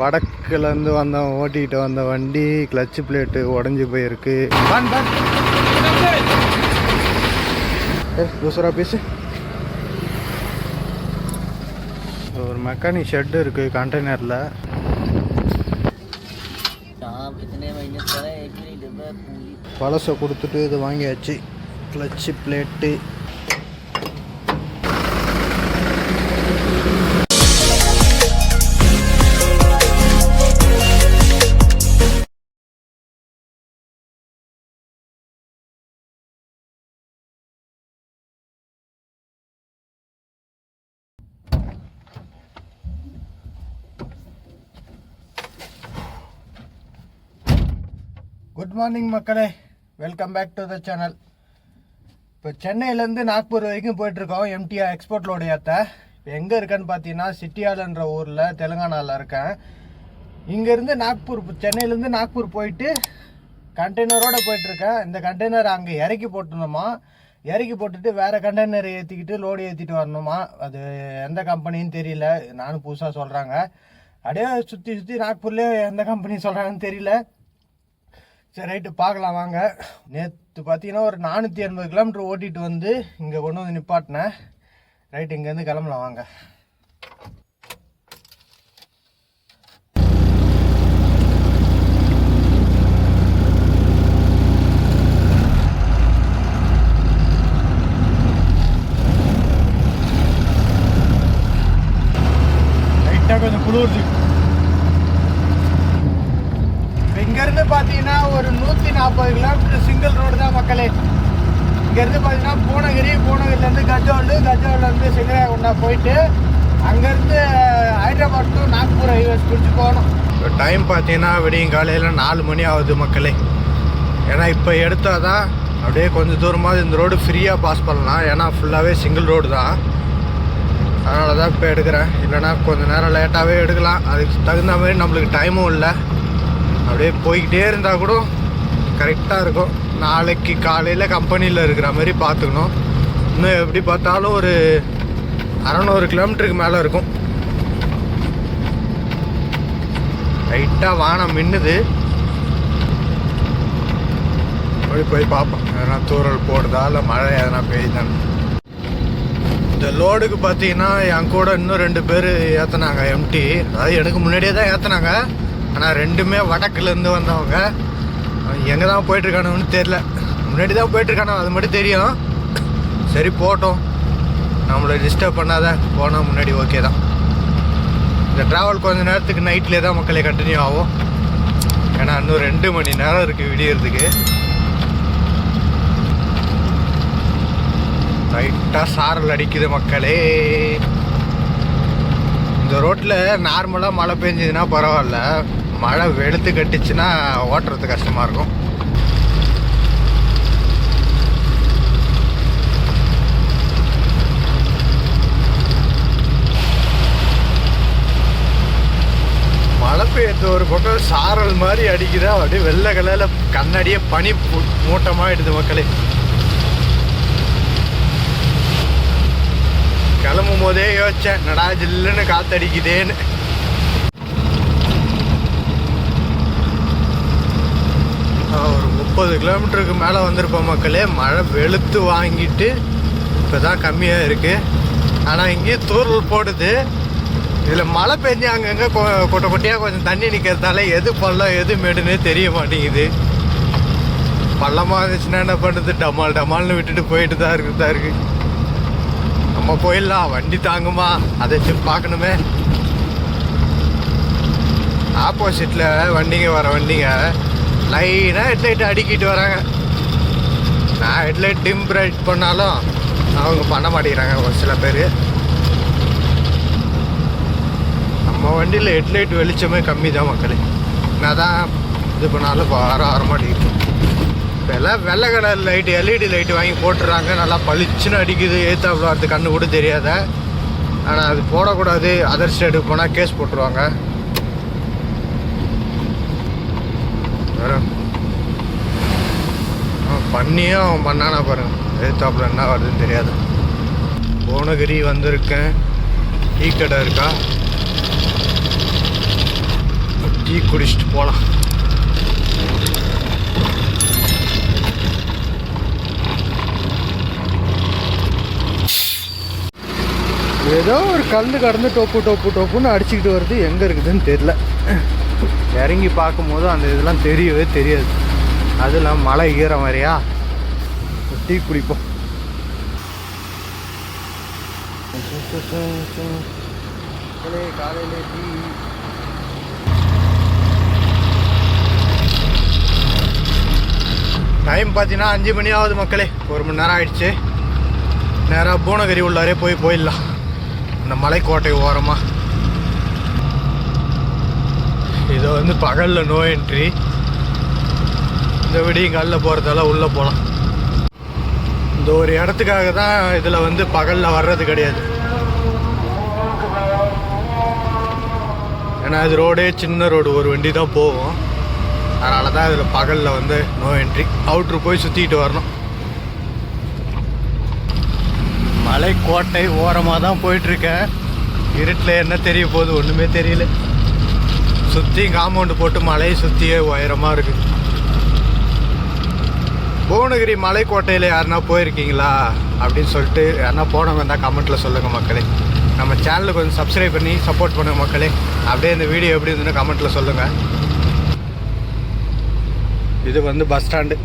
வடக்குலேருந்து வந்தவன் ஓட்டிகிட்டு வந்த வண்டி கிளச்சு பிளேட்டு உடஞ்சி போயிருக்கு. தூசரா பீஸு ஒரு மெக்கானிக் ஷெட் இருக்குது கண்டெய்னரில் பழசை கொடுத்துட்டு இது வாங்கியாச்சு. கிளச்சு பிளேட்டு குட் மார்னிங் மக்களே. Welcome back to the channel இப்போ சென்னையிலேருந்து நாக்பூர் வரைக்கும் போயிட்டுருக்கோம். எம்டிஆர் எக்ஸ்போர்ட் லோடு ஏற்ற இப்போ எங்கே இருக்கேன்னு பார்த்தீங்கன்னா சிட்டியாலன்ற ஊரில் தெலுங்கானாவில் இருக்கேன். இங்கேருந்து நாக்பூர் சென்னையிலேருந்து நாக்பூர் போயிட்டு கண்டெய்னரோடு போயிட்டுருக்கேன். இந்த கண்டெய்னர் அங்கே இறக்கி போட்டுருந்தோமா? இறக்கி போட்டுட்டு வேறு கண்டெய்னர் ஏற்றிக்கிட்டு லோடு ஏற்றிட்டு வரணுமா? அது எந்த கம்பெனின்னு தெரியல. நானும் புதுசாக சொல்கிறாங்க அப்படியே சுற்றி சுற்றி நாக்பூர்லேயே எந்த கம்பெனி சொல்கிறாங்கன்னு தெரியல. சரி ரைட்டு பார்க்கலாம் வாங்க. நேற்று பார்த்தீங்கன்னா ஒரு நானூற்றி எண்பது கிலோமீட்டர் ஓட்டிட்டு வந்து இங்கே கொண்டு வந்து நிப்பாட்டினேன். ரைட்டு இங்கேருந்து கிளம்பலாம் வாங்க. லைட்டாக கொஞ்சம் குளிர்ச்சி. இங்கேருந்து பார்த்தீங்கன்னா ஒரு நூற்றி நாற்பது கிலோமீட்டர் சிங்கிள் ரோடு தான் மக்களே. இங்கேருந்து பார்த்தீங்கன்னா பூனகிரி பூனகிரிலேருந்து கஜோல் கஜோல்லேருந்து சிங்கராகுண்டா போயிட்டு அங்கேருந்து ஹைதராபாத் டு நாக்பூர் ஹைவேஸ் பிடிச்சி போகணும். இப்போ டைம் பார்த்தீங்கன்னா விடியும் காலையில் நாலு மணி ஆகுது மக்களே. ஏன்னா இப்போ எடுத்தால் தான் அப்படியே கொஞ்சம் தூரமாக இந்த ரோடு ஃப்ரீயாக பாஸ் பண்ணலாம். ஏன்னா ஃபுல்லாகவே சிங்கிள் ரோடு தான். அதனால தான் இப்போ எடுக்கிறேன். இல்லைன்னா கொஞ்சம் நேரம் லேட்டாகவே எடுக்கலாம். அதுக்கு தகுந்த மாதிரி நம்மளுக்கு டைமும் இல்லை. அப்படியே போய்கிட்டே இருந்தால் கூட கரெக்டாக இருக்கும். நாளைக்கு காலையில் கம்பெனியில் இருக்கிற மாதிரி பார்த்துக்கணும். இன்னும் எப்படி பார்த்தாலும் ஒரு அறநூறு கிலோமீட்டருக்கு மேலே இருக்கும். லைட்டாக வானம் மின்னுது. போய் போய் பார்ப்போம். எதனா தூரல் போடுதா இல்லை மழை எதனா பெய்யுதான்னு இந்த லோடுக்கு பார்த்தீங்கன்னா என் கூட இன்னும் ரெண்டு பேர் ஏற்றுனாங்க எம்டி அதாவது எனக்கு முன்னாடியே தான் ஏற்றுனாங்க ஆனால் ரெண்டுமே வடக்குலேருந்து வந்தவங்க. எங்கே தான் போயிட்டுருக்கானுன்னு தெரில முன்னாடி தான் போயிட்டுருக்கானோ அது மட்டும் தெரியும். சரி போட்டோம். நம்மளை டிஸ்டர்ப் பண்ணாத போனால் முன்னாடி ஓகே தான். இந்த ட்ராவல் கொஞ்ச நேரத்துக்கு நைட்லேயே தான் மக்களே கண்டினியூ ஆகும். ஏன்னா இன்னும் ரெண்டு மணி நேரம் இருக்குது விடியறதுக்கு. லைட்டாக சாரல் அடிக்குது மக்களே. இந்த ரோட்டில் நார்மலாக மழை பெஞ்சதுன்னா பரவாயில்ல. மழை வெளுத்து கட்டுச்சுன்னா ஓட்டுறது கஷ்டமாக இருக்கும். மழை பெய்யறது ஒரு பக்கம் சாரல் மாதிரி அடிக்குதா. அப்படியே வெள்ளை கலரில் கண்ணாடியே பனி மூட்டமாகிடுது மக்களே. கிளம்பும் போதே யோசிச்சேன் நடா ஜில்லுன்னு காத்தடிக்குதேன்னு ஆ, ஒரு முப்பது கிலோமீட்டருக்கு மேலே வந்திருப்போம் மக்களே. மழை வெளுத்து வாங்கிட்டு இப்போ தான் கம்மியாக இருக்குது ஆனால் இங்கேயும் தூரல் போடுது. இதில் மழை பெஞ்சு அங்கங்கே கொ- கொட்டை கொட்டையாக கொஞ்சம் தண்ணி நிற்கிறதால எது பள்ளம் எது மேடுன்னே தெரிய மாட்டேங்குது. பள்ளமாக இருந்துச்சுன்னா என்ன பண்ணுறது டமால் டமால்னு விட்டுட்டு போயிட்டு தான் இருக்குது தான் இருக்குது நம்ம போயிடலாம். வண்டி தாங்குமா? அதை பார்க்கணுமே. ஆப்போசிட்டில் வண்டிங்க வர வண்டிங்க. லைனாக ஹெட்லைட் அடிக்கிட்டு வராங்க. நான் ஹெட்லைட் டிம் பிரைட் பண்ணாலும் அவங்க பண்ண மாட்டேங்கிறாங்க ஒரு சில பேர். நம்ம வண்டியில் ஹெட்லைட் வெளிச்சமே கம்மி தான் மக்களே. நான் தான் இது பண்ணாலும் வர வர மாட்டேங்குது. இப்போ எல்லாம் வெள்ளை கலர் லைட்டு எல்இடி லைட்டு வாங்கி போட்டுறாங்க. நல்லா பளிச்சுன்னு அடிக்குது. ஏத்தாப்புல வரது கண்ணு கூட தெரியாத. ஆனால் அது போடக்கூடாது. அதர் ஸ்டேட்டுக்கு போனால் கேஸ் போட்டுருவாங்க. வேற. பண்ணியும் அவன் பண்ணானா பாருங்க ஏத்தாப்புல என்ன வருதுன்னு தெரியாது. போனகிரி வந்திருக்கேன். டீ கடை இருக்கா? டீ குடிச்சிட்டு போகலாம் ஏதோ ஒரு கல் கடந்து டொப்பு டொப்பு டொப்புன்னு அடிச்சுக்கிட்டு வருது. எங்கே இருக்குதுன்னு தெரில இறங்கி பார்க்கும்போது அந்த இதெல்லாம் தெரியவே தெரியாது. அதெல்லாம் மழை ஈர மாதிரியா? டீ குடிப்போம். காலையிலே டீ. டைம் பார்த்தீங்கன்னா அஞ்சு மணி ஆகுது மக்களே. ஒரு மணி நேரம் ஆயிடுச்சு. நேராக பூனகிரி உள்ளாரே போய் போயிடலாம். இந்த மலைக்கோட்டை ஓரமாக இது வந்து பகலில் நோ என்ட்ரி இந்த விடியும் விடியங்காலில் போகிறதால உள்ளே போகலாம் இந்த ஒரு இடத்துக்காக தான் இதில் வந்து பகலில் வர்றது கிடையாது. ஏன்னா இது ரோடே சின்ன ரோடு ஒரு வண்டி தான் போகும். அதனால தான் இதில் பகலில் வந்து நோ என்ட்ரி அவுட்ரு போய் சுற்றிட்டு வரணும். மலைக்கோட்டை ஓரமாக தான் போயிட்டுருக்கேன் இருட்டில் என்ன தெரிய போகுது ஒன்றுமே தெரியல. சுற்றி காம்பவுண்டு போட்டு மலையை சுற்றியே உயரமாக இருக்குது புவனகிரி மலைக்கோட்டையில் யாருன்னா போயிருக்கீங்களா? அப்படின்னு சொல்லிட்டு யாருன்னா போனவங்க இருந்தால் கமெண்ட்டில் சொல்லுங்கள் மக்களே. நம்ம சேனலை கொஞ்சம் சப்ஸ்கிரைப் பண்ணி சப்போர்ட் பண்ணுங்க மக்களே. அப்படியே இந்த வீடியோ எப்படி இருந்துன்னு கமெண்ட்டில் சொல்லுங்கள் இது வந்து பஸ் ஸ்டாண்டு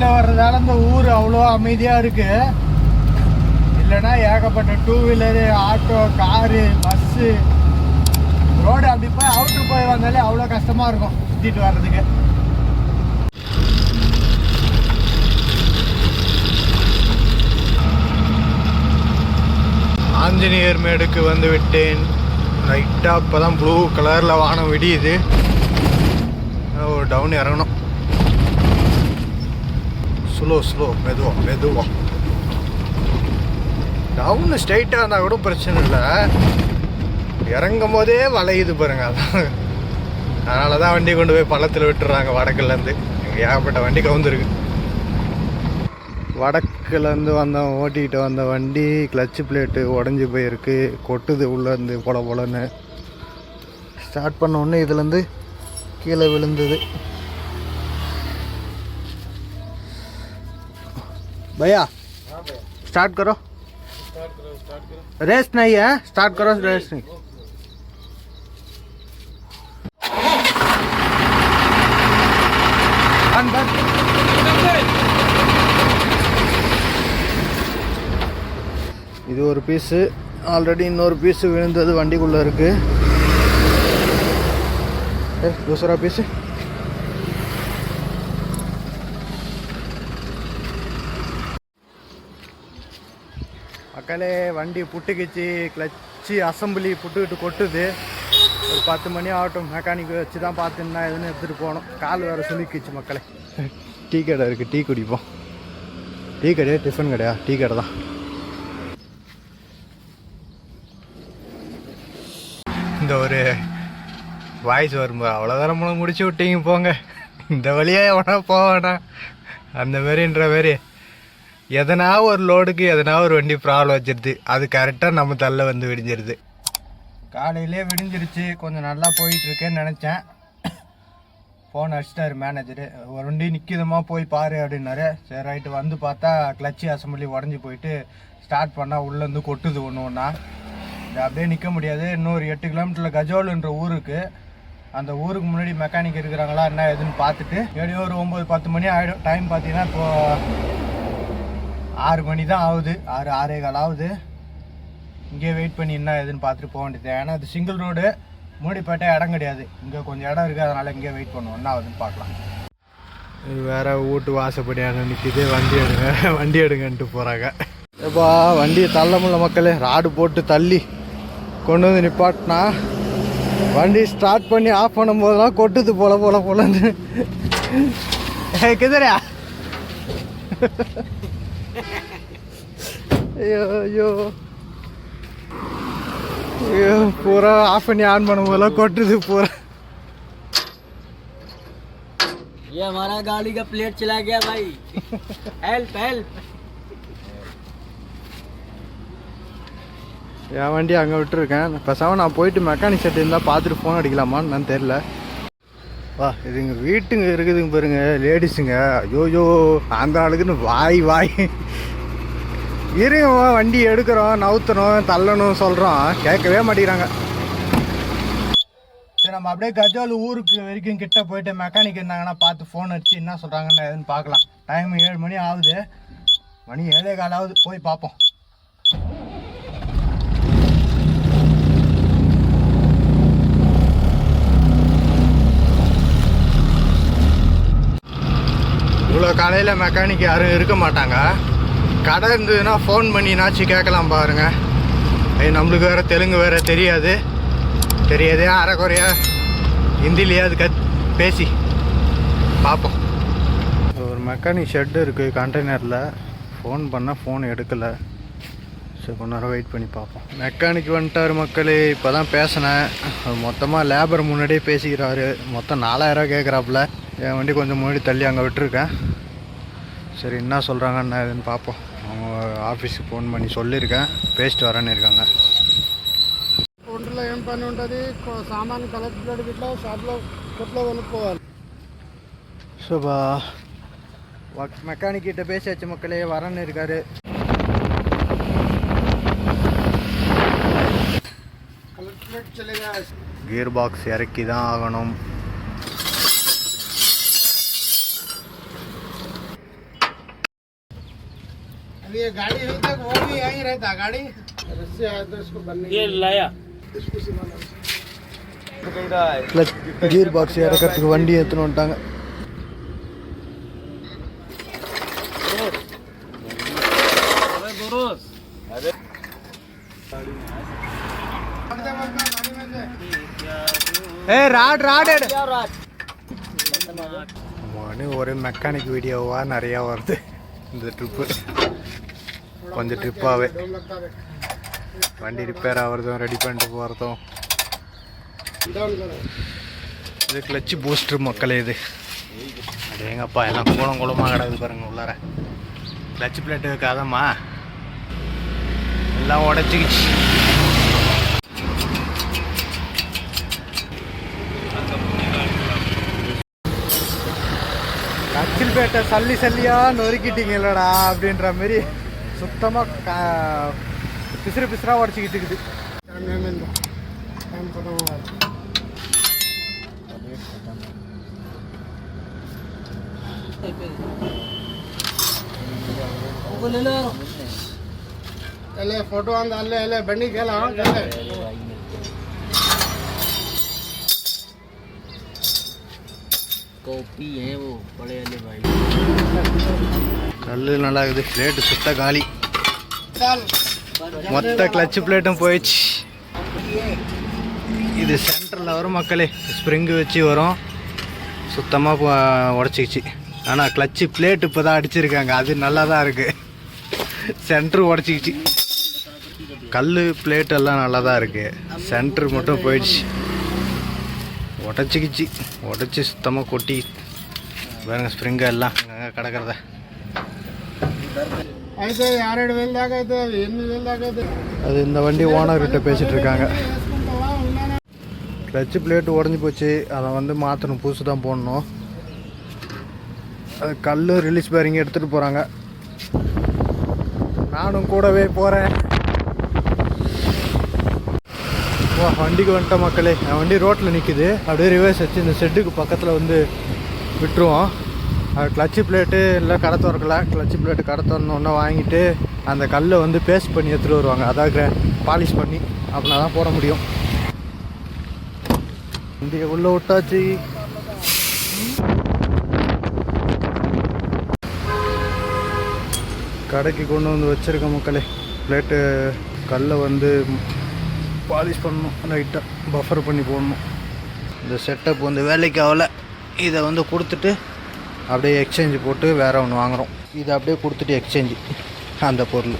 நைட்டில் வர்றதால இந்த ஊர் அவ்வளோ அமைதியாக இருக்கு. இல்லைன்னா ஏகப்பட்ட two wheeler auto car bus road அப்படி போய் அவுட்ரு போய் வந்தாலே அவ்வளோ கஷ்டமாக இருக்கும் சுற்றிட்டு வர்றதுக்கு. ஆஞ்சநேயர் மேடுக்கு வந்து விட்டேன். லைட்டாக இப்போ தான் ப்ளூ கலரில் வானம் விடியுது. ஒரு டவுன் இறங்கணும். ஸ்லோ ஸ்லோ மெதுவாக மெதுவாக டவுன் ஸ்ட்ரைட்டாக இருந்தால் கூட பிரச்சனை இல்லை. இறங்கும் போதே வளையுது பாருங்க. அதான் அதனால தான் வண்டி கொண்டு போய் பள்ளத்தில் விட்டுறாங்க வடக்குலேருந்து. இங்கே ஏகப்பட்ட வண்டி கவுந்துருக்கு. வடக்குலேருந்து வந்த ஓட்டிக்கிட்டு வந்த வண்டி கிளச்சு பிளேட்டு உடஞ்சி போயிருக்கு. கொட்டுது உள்ளேருந்து பொல பொலன்னு. ஸ்டார்ட் பண்ண உடனே இதுலேருந்து கீழே விழுந்தது. भैया स्टार्ट करो रेस्ट नहीं है स्टार्ट करो रेस्ट नहीं बंद बंद இது ஒரு பீஸு ஆல்ரெடி இன்னொரு பீஸு விழுந்தது வண்டிக்குள்ளே இருக்குது दूसरा पीस மக்களே வண்டி புட்டுக்கிச்சு கிளச்சு அசம்பிளி புட்டுக்கிட்டு கொட்டுது. ஒரு பத்து மணி ஆகட்டும் மெக்கானிக் வச்சு தான் பார்த்துன்னா எதுன்னு எடுத்துகிட்டு போகணும். கால் வேறு சுலுக்கிச்சு மக்களே. டீ கடை இருக்குது டீ குடிப்போம். டீ கடையா டிஃபன் கடையா? டீ கடை தான். இந்த ஒரு வாய்ஸ் வரும்போது அவ்வளோதான் நம்மளை முடிச்சு விட்டீங்க போங்க. இந்த வழியாக எவனா போவானா அந்த மாதிரின்ற மாதிரி. எதனா ஒரு லோடுக்கு எதனா ஒரு வண்டி ப்ராப்ளம் வச்சிருது அது கரெக்டாக நம்ம தள்ள வந்து விடிஞ்சிருது. காலையிலே விடிஞ்சிருச்சு. கொஞ்சம் நல்லா போயிட்டுருக்கேன்னு நினச்சேன். ஃபோன் அடிச்சிட்டாரு மேனேஜரு ஒரு வண்டி நிற்கிதமாக போய் பாரு அப்படின்னாரு. சரி ரைட்டு வந்து பார்த்தா கிளச்சி அசம்பிளி உடஞ்சி போயிட்டு ஸ்டார்ட் பண்ணால் உள்ளேருந்து கொட்டுது ஒன்று ஒன்றா இது அப்படியே நிற்க முடியாது. இன்னொரு எட்டு கிலோமீட்டரில் கஜோலுன்ற ஊருக்கு. அந்த ஊருக்கு முன்னாடி மெக்கானிக் இருக்கிறாங்களா என்ன ஏதுன்னு பார்த்துட்டு எப்படியோ ஒரு ஒம்பது பத்து மணி ஆகிடும் டைம் பார்த்தீங்கன்னா இப்போது ஆறு மணி தான் ஆகுது. ஆறு ஆறே கால் ஆகுது. இங்கே வெயிட் பண்ணி என்ன ஏதுன்னு பார்த்துட்டு போக வேண்டியது ஏன்னா அது சிங்கிள் ரோடு மூடிப்பேட்டை இடம் கிடையாது. இங்கே கொஞ்சம் இடம் இருக்குது அதனால் இங்கே வெயிட் பண்ணுவோம். என்ன ஆகுதுன்னு பார்க்கலாம். இது வீட்டு வாசப்படியான நிற்கிது வண்டி எடுங்க. வண்டி எடுங்கன்ட்டு போகிறாங்க எப்பா வண்டியை தள்ள முடியல மக்களே. ராடு போட்டு தள்ளி கொண்டு வந்து நிப்பாட்டினா வண்டி ஸ்டார்ட் பண்ணி ஆஃப் பண்ணும்போதெல்லாம் கொட்டுது போல போல போலன்னு. ஏ ஐயோ ஐயோ ஐயோ, பூரா ஆஃப் பண்ணி ஆன் பண்ணும் போதெல்லாம் கொட்டுது பூரா ये हमारा गाड़ी का प्लेट चला गया भाई हेल्प हेल्प என் வண்டி அங்கே விட்டுருக்கேன் பேசாமல் நான் போயிட்டு மெக்கானிக் செட் இருந்தால் பார்த்துட்டு ஃபோன் அடிக்கலாமான்னு நான் தெரில வா இதுங்க வீட்டுங்க இருக்குதுங்க பாருங்க லேடிஸுங்க ஐயோயோ அந்த ஆளுக்குன்னு வாய் வாய் இருங்க வண்டி எடுக்கிறோம் நவுத்தணும் தள்ளணும் சொல்கிறோம் கேட்கவே மாட்டேங்கிறாங்க. சரி நம்ம அப்படியே கஜால் ஊருக்கு வரைக்கும் கிட்ட போயிட்டு மெக்கானிக் இருந்தாங்கன்னா பார்த்து ஃபோன் அடிச்சு என்ன சொல்கிறாங்கன்னு எதுன்னு பார்க்கலாம். டைம் ஏழு மணி ஆகுது. மணி ஏழே காலாவது போய் பார்ப்போம். இவ்வளோ காலையில் மெக்கானிக் யாரும் இருக்க மாட்டாங்க. கடை இருந்ததுன்னா ஃபோன் பண்ணினாச்சு கேட்கலாம் பாருங்கள் அது நம்மளுக்கு வேறு தெலுங்கு வேறு தெரியாது. தெரியாதே அரைக்குறையா ஹிந்திலேயாவது கத் பேசி. பார்ப்போம் ஒரு மெக்கானிக் ஷெட்டு இருக்குது கண்டெய்னரில் ஃபோன் பண்ணால் ஃபோன் எடுக்கலை. சரி கொஞ்ச நேரம் வெயிட் பண்ணி பார்ப்போம் மெக்கானிக் வந்துட்டார் மக்களே இப்போ தான் பேசினேன் மொத்தமாக லேபர் முன்னாடியே பேசிக்கிறாரு. மொத்தம் நாலாயிரம் கேட்குறாப்புல என் வண்டி கொஞ்சம் முன்னாடி தள்ளி அங்கே விட்டுருக்கேன். சரி என்ன சொல்கிறாங்கன்னு இதுன்னு பார்ப்போம் ఆఫీస్కి ఫోన్ பண்ணி சொல்லியிருக்கேன் பேசிட்டு வரேன்னு இருக்காங்க ఒంటరిలో ఏం పని ఉంటుంది కొ- సామాన్ కలెక్ట్ బ్లడ్ ఇట్లా షాప్లో కొట్లో కొనుక్కోవాలి ஸோபா மெக்கானிக் கிட்ட பேசியாச்சு மக்களே வரேன்னு இருக்காரு కలెక్ట్ బ్లడ్ చలేగా கியர் பாக்ஸ் இறக்கி தான் ஆகணும் ये गाड़ी अभी तक वो भी यहीं रहता गाड़ी रस्सी आया था इसको बनने ये लाया इसको सिलाना ப்ளஸ் கியர் பாக்ஸ் இறக்கிறதுக்கு வண்டி எடுத்துன்னு வந்துட்டாங்க अबे बुरुस ஏ ராட் ராட் எடு क्या रात மணி ஒரு மெக்கானிக் வீடியோவாக நிறையா வருது இந்த ட்ரிப்பு கொஞ்சம் ட்ரிப்பாகவே வண்டி ரிப்பேர் ஆகிறதும் ரெடி பண்ணிட்டு போகிறதும் இது கிளச்சு பூஸ்டர் மக்களே இது. அப்படியேங்கப்பா எல்லாம் கூலம் கூலமாக கிடக்குது பாருங்க உள்ளார. கிளச்சு பிளேட்டு கதமா எல்லாம் உடச்சிக்கிச்சு. கச்சில்பேட்டை சல்லி சல்லியாக நொறுக்கிட்டீங்களடா அப்படின்ற மாதிரி ಸುತ್ತಮ ಕಾ ಬಿಸಿರು ಬಿಸಿರ ಹೊಡ್ಸಿ ಇದ್ದು ಅಲ್ಲೇ ಫೋಟೋ ಅಂದ ಅಲ್ಲೇ ಅಲ್ಲೇ ಬೆಣ್ಣಿಗೆಲ್ಲ ಕಾಪಿ ಏನು eh, oh, ಪಳೆಯಲ್ಲಿ ಬಾಯಿ. கல் நல்லா இருக்குது பிளேட்டு சுத்த காலி. மொத்த கிளச் பிளேட்டும் போயிடுச்சு. இது சென்டரில் வரும் மக்களே. ஸ்ப்ரிங்கு வச்சு வரும். சுத்தமாக உடச்சிக்கிச்சு. ஆனால் கிளச்சு பிளேட் இப்போ தான் அடிச்சிருக்காங்க. அது நல்லா தான் இருக்குது சென்ட்ரு உடச்சிக்கிச்சு. கல் பிளேட் எல்லாம் நல்லா தான் இருக்குது சென்ட்ரு மட்டும் போயிடுச்சு. உடச்சிக்கிச்சு. உடச்சி சுத்தமாக கொட்டி. பாருங்கள் ஸ்ப்ரிங்கு எல்லாம் அங்கே கிடக்கிறத. అయితే ఆరేడు వేలు దాకా అయితే ఎనిమిది వేలు దాకా అయితే அது இந்த வண்டி ஓனர்கிட்ட பேசிகிட்டு இருக்காங்க వేసుకుంటావా ఉన్నానే கிளச்சு பிளேட் உடஞ்சி போச்சு அதை வந்து மாற்றணும் புதுசு தான் போடணும் அது கல் ரிலீஸ் பேரிங் எடுத்துகிட்டு போகிறாங்க நானும் கூடவே போகிறேன் வா வண்டிக்கு வந்துட்ட மக்களே என் வண்டி ரோட்டில் நிற்குது அப்படியே ரிவர்ஸ் வச்சு இந்த ஷெட்டுக்கு பக்கத்தில் வந்து விட்டுருவோம் அது கிளச்சு பிளேட்டு இல்லை கடை திறக்கல. கிளச்சு பிளேட்டு கடை திறந்தோன்னே வாங்கிட்டு அந்த கல்லை வந்து பேஸ்ட் பண்ணி எடுத்துகிட்டு வருவாங்க. அதாவது பாலிஷ் பண்ணி அப்படின்னா தான் போட முடியும். வண்டியை உள்ளே விட்டாச்சு. கடைக்கு கொண்டு வந்து வச்சிருக்க மக்களே பிளேட்டு கல்லை வந்து பாலிஷ் பண்ணணும். லைட்டாக பஃபர் பண்ணி போடணும். இந்த செட்டப் வந்து வேலைக்கு ஆகலை. இதை வந்து கொடுத்துட்டு அப்படியே எக்ஸ்சேஞ்ச் போட்டு வேறு ஒன்று வாங்குகிறோம் இது அப்படியே கொடுத்துட்டு எக்ஸ்சேஞ்சு அந்த பொருள்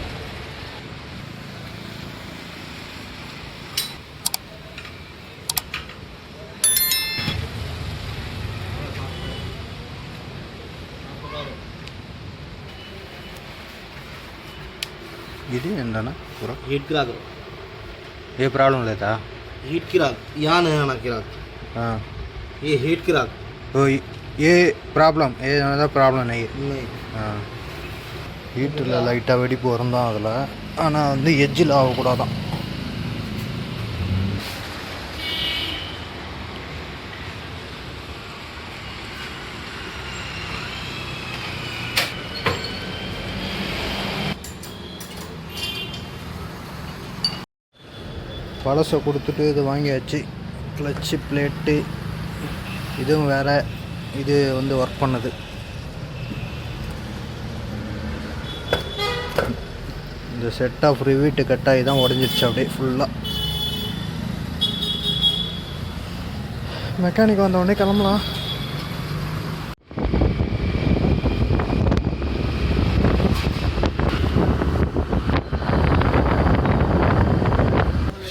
ఇది ఏంటన్నా కూర హీట్ రాదు ఏ ప్రాబ్లం లేదా హీట్కి రాదు యాన్ నాకు రాదు ఏ హీట్కి రాదు क्रैक ఓ ఏ ப்ராப்ளம் ஏதாவது ப்ராப்ளம் நெய் नहीं ஹீட்டில் லைட்டாக வெடிப்பு வரும் தான் அதில் ஆனால் வந்து எஜ்ஜில் ஆகக்கூடாதான் பழசை கொடுத்துட்டு இது வாங்கியாச்சு கிளச்சு பிளேட்டு இதுவும் வேறு இது வந்து ஒர்க் பண்ணுது. இந்த செட் ஆஃப் ரிவீட்டு கட்டாகி தான் உடஞ்சிருச்சு அப்படியே ஃபுல்லாக மெக்கானிக் வந்த உடனே கிளம்பலாம்.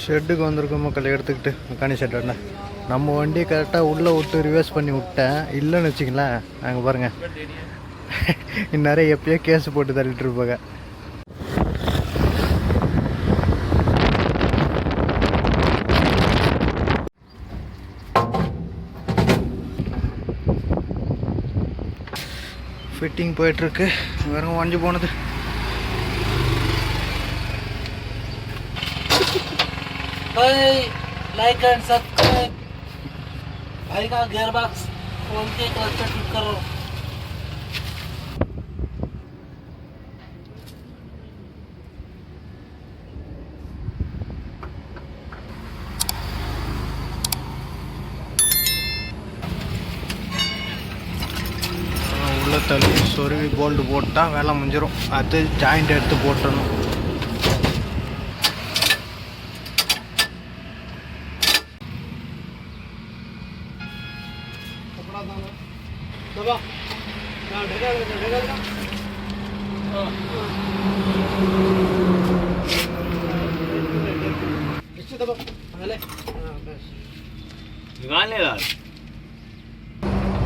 ஷெட்டுக்கு வந்திருக்கோம் மக்கள் எடுத்துக்கிட்டு மெக்கானிக் ஷெட்டை நம்ம வண்டியை கரெக்டாக உள்ளே விட்டு ரிவர்ஸ் பண்ணி விட்டேன். இல்லைன்னு வச்சுங்களேன் நாங்கள் பாருங்கள் இந்நேரம் எப்பயோ கேஸ் போட்டு தள்ளிட்டு இருப்பாங்க. ஃபிட்டிங் போயிட்டுருக்கு. வெறும் உடஞ்சி போனது. லைக் அண்ட் சப்ஸ்கிரைப் भाई का गियर बॉक्स खोल के क्लच ठीक करो உள்ள தள்ளி சொருவி போல்டு போட்டால் வேலை முடிஞ்சிடும் அது ஜாயிண்ட் எடுத்து போட்டணும்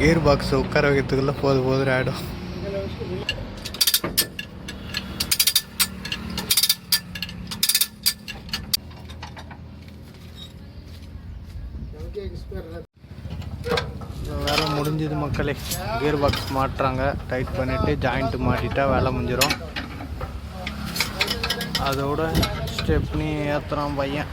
ಗೇರ್ ಬಾಕ್ಸ್ ಉಕ್ಕಾರ ಹೋಗಿರ್ತದಲ್ಲ ಹೋದ್ ಹೋದ್ರೆ ಆಡು. கியர் பாக்ஸ் மாட்டுறாங்க. டைட் பண்ணிவிட்டு ஜாயிண்ட் மாட்டிட்டா வேலை முடிஞ்சிடும் அதோட ஸ்டெப்னி ஏற்றுறான் பையன்.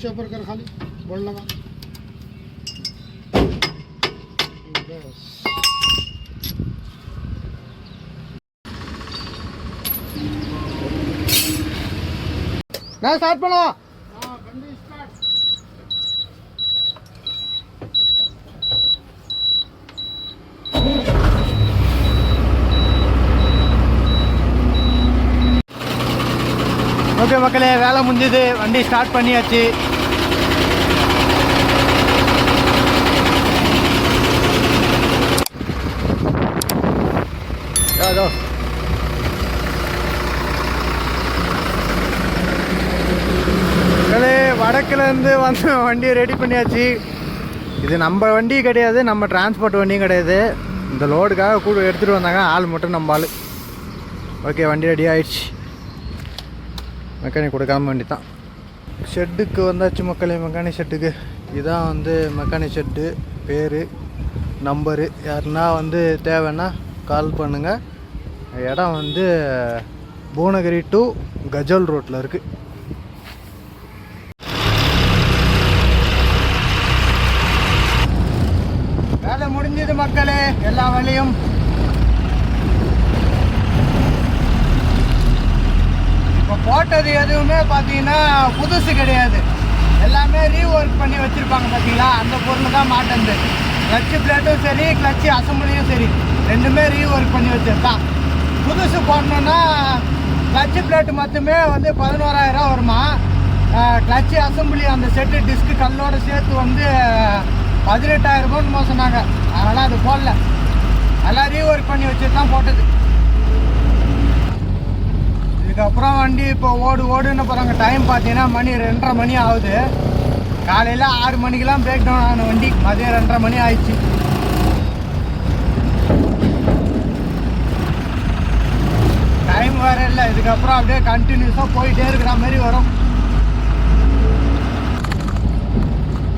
ऊपर कर खाली बोल लगा बस நான் ஸ்டார்ட் பண்ணவா हाँ बंदी स्टार्ट ஓகே மக்களே வேலை முடிஞ்சது வண்டி ஸ்டார்ட் பண்ணியாச்சு Go, மக்களே வடக்குலேருந்து வந்து வண்டியை ரெடி பண்ணியாச்சு. இது நம்ம வண்டி கிடையாது நம்ம டிரான்ஸ்போர்ட் வண்டியும் கிடையாது. இந்த லோடுக்காக கூட எடுத்துகிட்டு வந்தாங்க ஆள் மட்டும் நம்ம ஆள். ஓகே வண்டி ரெடி ஆயிடுச்சு. மெக்கானிக் கொடுக்காம வண்டி தான் ஷெட்டுக்கு வந்தாச்சு மக்களே மெக்கானிக் ஷெட்டுக்கு இதான் வந்து மெக்கானிக் ஷெட்டு பேர் நம்பரு யாருன்னா வந்து தேவைன்னா கால் பண்ணுங்கள் இடம் வந்து பூனகிரி டு கஜல் ரோட்டில் இருக்குது வேலை முடிஞ்சது மக்களே எல்லா வேலையும். இப்போ போட்டது எதுவுமே பார்த்தீங்கன்னா புதுசு கிடையாது. எல்லாமே ரீஒர்க் பண்ணி வச்சுருப்பாங்க பார்த்தீங்களா அந்த பொருள் தான் மாட்டேன் கிளச்சு பிளேட்டும் சரி கிளச்சு அசம்பிளியும் சரி ரெண்டுமே ரீஒர்க் பண்ணி வச்சிருக்கான் புதுசு போடணுன்னா கிளச்சு பிளேட்டு மட்டுமே வந்து பதினோராயிரம் வருமா? கிளச்சு அசம்பிளி அந்த செட்டு டிஸ்க்கு கல்லோடு சேர்த்து வந்து பதினெட்டாயிரம் ரூபான்னு சொன்னாங்க. அதனால் அது போடல. எல்லாம் ரீஒர்க் பண்ணி வச்சுட்டு தான் போட்டது. இதுக்கப்புறம் வண்டி இப்போ ஓடு ஓடுன்னு போகிறாங்க டைம் பார்த்தீங்கன்னா மணி ரெண்டரை மணி ஆகுது. காலையில் ஆறு மணிக்கெல்லாம் பிரேக் டவுன் ஆன வண்டி. மதியம் ரெண்டரை மணி ஆயிடுச்சு. வேற இல்லை. இதுக்கப்புறம் அப்படியே கண்டினியூஸாக போயிட்டே இருக்கிற மாதிரி வரும்.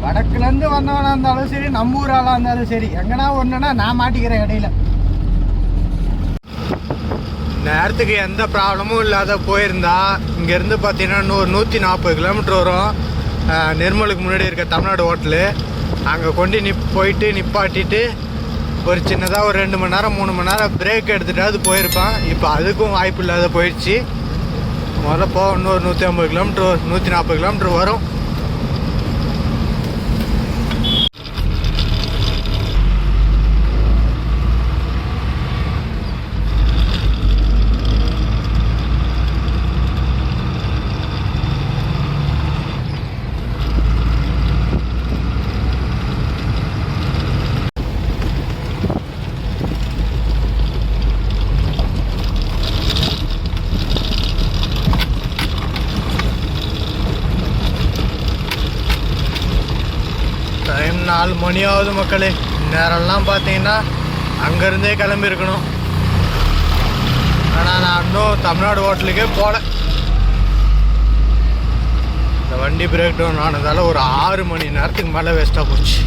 வடக்குலேருந்து வந்தவனாக இருந்தாலும் சரி நம்ம ஊர் ஆளாக இருந்தாலும் சரி எங்கன்னா ஒன்றுனா நான் மாட்டிக்கிறேன் இடையில. நேரத்துக்கு எந்த ப்ராப்ளமும் இல்லாத போயிருந்தா இங்கேருந்து பார்த்தீங்கன்னா நூறு நூற்றி நாற்பது கிலோமீட்டர் வரும். நிர்மலுக்கு முன்னாடி இருக்க தமிழ்நாடு ஹோட்டலு அங்கே கொண்டு நிப் போயிட்டு நிப்பாட்டிட்டு ஒரு சின்னதாக ஒரு ரெண்டு மணி நேரம் மூணு மணி நேரம் பிரேக் எடுத்துட்டாவது போயிருப்பான். இப்போ அதுக்கும் வாய்ப்பு இல்லாத போயிடுச்சு. முதல்ல போ இன்னொரு நூற்றி ஐம்பது கிலோமீட்ரு நூற்றி நாற்பது கிலோமீட்ரு வரும் டைம் மணியாவது மக்களே நேரம்லாம் பார்த்தீங்கன்னா அங்கேருந்தே கிளம்பி இருக்கணும் ஆனால் நான் இன்னும் தமிழ்நாடு ஹோட்டலுக்கே போகல. இந்த வண்டி பிரேக் டவுன் ஆனதால ஒரு ஆறு மணி நேரத்துக்கு மேலே வேஸ்ட்டாக போச்சு.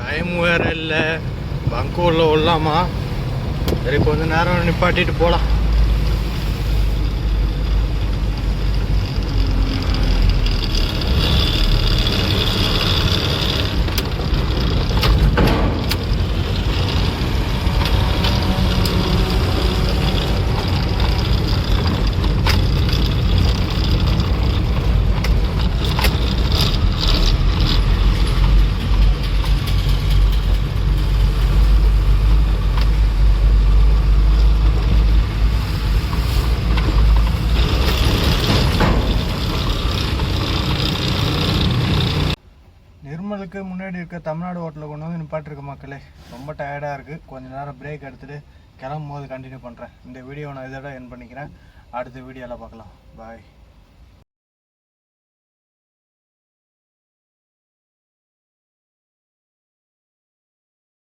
டைம் வேற இல்லை. பங்கு உள்ள உள்ளாமா? சரி கொஞ்ச நேரம் நிப்பாட்டிட்டு போகலாம் நிர்மலுக்கு முன்னாடி இருக்க தமிழ்நாடு ஹோட்டலில் மக்களே. ரொம்ப டயர்டாக இருக்குது கொஞ்ச நேரம் பிரேக் எடுத்துகிட்டு கிளம்பும் போது கண்டினியூ பண்ணுறேன் இந்த வீடியோ நான் இதோட என் பண்ணிக்கிறேன். அடுத்த வீடியோவில் பார்க்கலாம். பாய்